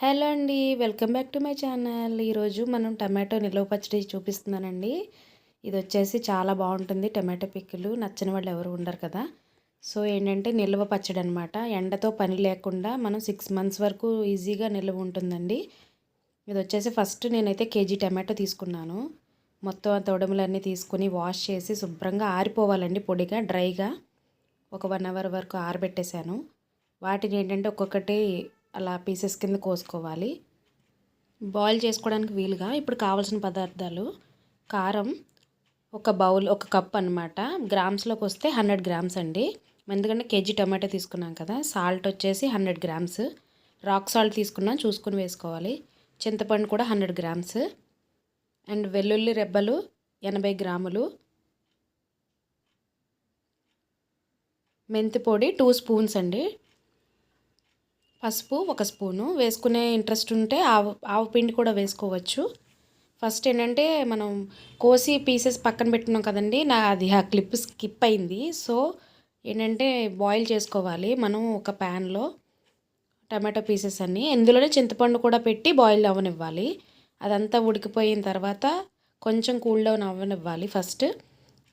Hello అండి welcome back to my channel. ఈరోజు మనం టమాటో నిల్వ పచ్చడి చూపిస్తున్నానండి. ఇది వచ్చేసి చాలా బాగుంటుంది టమాటో పిక్కులు. నచ్చని వాళ్ళు ఎవరు ఉండరు కదా. సో ఏంటంటే నిల్వ పచ్చడి అనమాట ఎండతో పని లేకుండా మనం సిక్స్ మంత్స్ వరకు ఈజీగా నిల్వ ఉంటుందండి. ఇది వచ్చేసి ఫస్ట్ నేనైతే కేజీ టమాటో తీసుకున్నాను. మొత్తం ఆ తొడములన్నీ తీసుకుని వాష్ చేసి శుభ్రంగా ఆరిపోవాలండి పొడిగా డ్రైగా ఒక వన్ అవర్ వరకు ఆరబెట్టేశాను. వాటిని ఏంటంటే ఒక్కొక్కటి అలా పీసెస్ కింద కోసుకోవాలి. బాయిల్ చేసుకోవడానికి వీలుగా ఇప్పుడు కావాల్సిన పదార్థాలు కారం ఒక బౌల్ ఒక కప్ అనమాట గ్రామ్స్లోకి వస్తే హండ్రెడ్ గ్రామ్స్ అండి. ఎందుకంటే కేజీ టమాటో తీసుకున్నాం కదా సాల్ట్ వచ్చేసి హండ్రెడ్ గ్రామ్స్. రాక్ సాల్ట్ తీసుకున్నాం చూసుకుని వేసుకోవాలి. చింతపండు కూడా హండ్రెడ్ గ్రామ్స్. అండ్ వెల్లుల్లి రెబ్బలు ఎనభై గ్రాములు. మెంతి పొడి టూ స్పూన్స్ అండి. పసుపు ఒక స్పూను. వేసుకునే ఇంట్రెస్ట్ ఉంటే ఆవు ఆవు పిండి కూడా వేసుకోవచ్చు. ఫస్ట్ ఏంటంటే మనం కోసి పీసెస్ పక్కన పెట్టినాం కదండి నా అది ఆ క్లిప్ స్కిప్ అయింది. సో ఏంటంటే బాయిల్ చేసుకోవాలి మనం ఒక ప్యాన్లో టమాటో పీసెస్ అన్నీ. ఇందులోనే చింతపండు కూడా పెట్టి బాయిల్ అవ్వనివ్వాలి అదంతా ఉడికిపోయిన తర్వాత కొంచెం కూల్ డౌన్ అవ్వనివ్వాలి ఫస్ట్.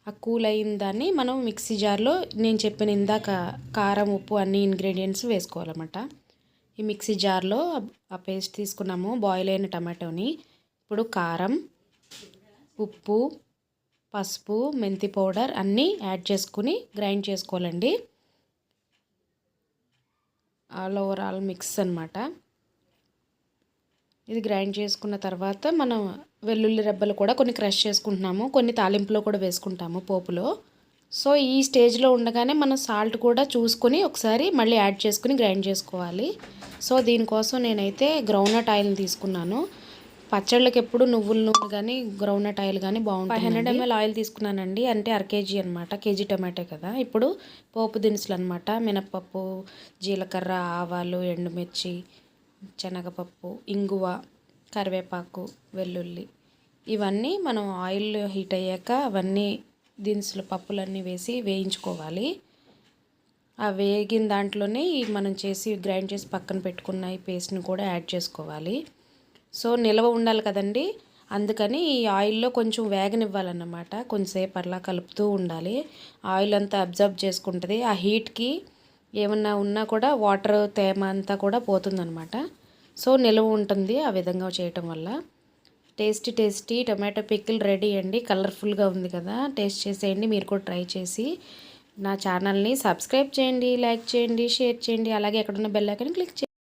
ఆ కూల్ అయిన దాన్ని మనం మిక్సీ జార్లో నేను చెప్పిన ఇందాక కారం ఉప్పు అన్ని ఇంగ్రీడియంట్స్ వేసుకోవాలన్నమాట. ఈ మిక్సీ జార్లో ఆ పేస్ట్ తీసుకున్నాము. బాయిల్ అయిన టమాటోని. ఇప్పుడు కారం ఉప్పు పసుపు మెంతి పౌడర్ అన్నీ యాడ్ చేసుకుని గ్రైండ్ చేసుకోవాలండి. ఆల్ ఓవర్ ఆల్ మిక్స్ అనమాట ఇది గ్రైండ్ చేసుకున్న తర్వాత మనం వెల్లుల్లి రెబ్బలు కూడా కొన్ని క్రష్ చేసుకుంటున్నాము. కొన్ని తాలింపులో కూడా వేసుకుంటాము పోపులో. సో ఈ స్టేజ్లో ఉండగానే మనం సాల్ట్ కూడా చూసుకొని ఒకసారి మళ్ళీ యాడ్ చేసుకుని గ్రైండ్ చేసుకోవాలి. సో దీనికోసం నేనైతే గ్రౌండ్నట్ ఆయిల్ని తీసుకున్నాను. పచ్చళ్ళకి ఎప్పుడు నువ్వుల నూనె కానీ గ్రౌండ్నట్ ఆయిల్ కానీ బాగుంటుంది ఫైవ్ హండ్రెడ్ ఎంఎల్ ఆయిల్ తీసుకున్నానండి. అంటే అర కేజీ అనమాట కేజీ టమాటో కదా. ఇప్పుడు పోపు దినుసులు అనమాట మినప్పప్పు జీలకర్ర ఆవాలు ఎండుమిర్చి శనగపప్పు ఇంగువ కరివేపాకు వెల్లుల్లి. ఇవన్నీ మనం ఆయిల్ హీట్ అయ్యాక అవన్నీ దినుసులు పప్పులన్నీ వేసి వేయించుకోవాలి. ఆ వేగిన దాంట్లోనే మనం చేసి గ్రైండ్ చేసి పక్కన పెట్టుకున్న ఈ పేస్ట్ని కూడా యాడ్ చేసుకోవాలి. సో నిల్వ ఉండాలి కదండి. అందుకని ఈ ఆయిల్లో కొంచెం వేగనివ్వాలన్నమాట. కొంచెంసేపు అలా కలుపుతూ ఉండాలి. ఆయిల్ అంతా అబ్జర్వ్ చేసుకుంటుంది. ఆ హీట్కి ఏమన్నా ఉన్నా కూడా వాటర్ తేమ అంతా కూడా పోతుందన్నమాట. సో నిల్వ ఉంటుంది ఆ విధంగా చేయటం వల్ల. Tasty tasty tomato pickle ready అండి. కలర్ఫుల్గా ఉంది కదా. టేస్ట్ చేసేయండి. మీరు కూడా ట్రై చేసి నా ఛానల్ని సబ్స్క్రైబ్ చేయండి లైక్ చేయండి షేర్ చేయండి అలాగే ఎక్కడున్న బెల్ ఐకన్ క్లిక్ చేయండి.